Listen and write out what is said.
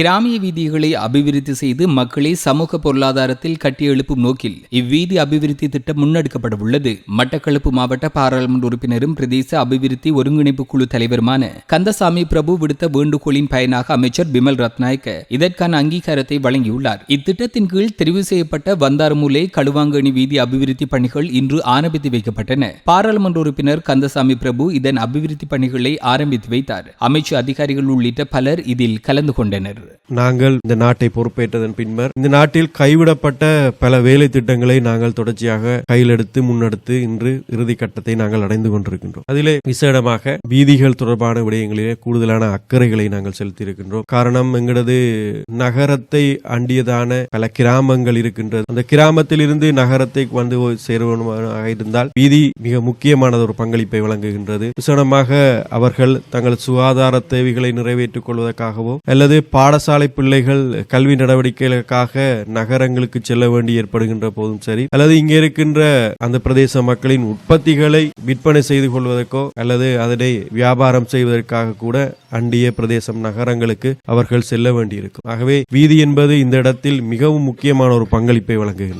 கிராமிய வீதிகளை அபிவிருத்தி செய்து மக்களை சமூக பொருளாதாரத்தில் கட்டியெழுப்பும் நோக்கில் இவ்வீதி அபிவிருத்தி திட்டம் முன்னெடுக்கப்பட உள்ளது மட்டக்களப்பு மாவட்ட பாராளுமன்ற உறுப்பினரும் பிரதேச அபிவிருத்தி ஒருங்கிணைப்பு குழு தலைவருமான கந்தசாமி பிரபு விடுத்த வேண்டுகோளின் பயனாக அமைச்சர் பிமல் ரத்நாயக்க இதற்கான அங்கீகாரத்தை வழங்கியுள்ளார். இத்திட்டத்தின் கீழ் தெரிவு செய்யப்பட்ட வந்தாரமூலை கழுவாங்கணி வீதி அபிவிருத்தி பணிகள் இன்று ஆரம்பித்து வைக்கப்பட்டன. பாராளுமன்ற உறுப்பினர் கந்தசாமி பிரபு இதன் அபிவிருத்தி பணிகளை ஆரம்பித்து வைத்தார். அமைச்சு அதிகாரிகள் உள்ளிட்ட பலர் இதில் கலந்து கொண்டனர். நாங்கள் இந்த நாட்டை பொறுப்பேற்றதன் பின்னர் இந்த நாட்டில் கைவிடப்பட்ட பல வேலை திட்டங்களை நாங்கள் தொடர்ச்சியாக கையிலெடுத்து முன்னெடுத்து இன்று இறுதி கட்டத்தை நாங்கள் அடைந்து கொண்டிருக்கின்றோம். அதிலே விசேடமாக வீதிகள் தொடர்பான விடயங்களிலே கூடுதலான அக்கறைகளை நாங்கள் செலுத்தியிருக்கின்றோம். காரணம் எங்களது நகரத்தை அண்டியதான பல கிராமங்கள் இருக்கின்றது. அந்த கிராமத்தில் இருந்து நகரத்தை வந்து சேருவதாக இருந்தால் வீதி மிக முக்கியமானது ஒரு பங்களிப்பை வழங்குகின்றது. விசேடமாக அவர்கள் தங்கள் சுகாதார தேவைகளை நிறைவேற்றிக் கொள்வதற்காகவோ அல்லது பாட பாடசாலை பிள்ளைகள் கல்வி நடவடிக்கைகளுக்காக நகரங்களுக்கு செல்ல வேண்டி ஏற்படுகின்ற போதும் சரி அல்லது இங்கே இருக்கின்ற அந்த பிரதேச மக்களின் உற்பத்திகளை விற்பனை செய்து கொள்வதற்கோ அல்லது அதனை வியாபாரம் செய்வதற்காக கூட அண்டிய பிரதேசம் நகரங்களுக்கு அவர்கள் செல்ல வேண்டியிருக்கும். ஆகவே வீதி என்பது இந்த இடத்தில் மிகவும் முக்கியமான ஒரு பங்களிப்பை வழங்குகிறது.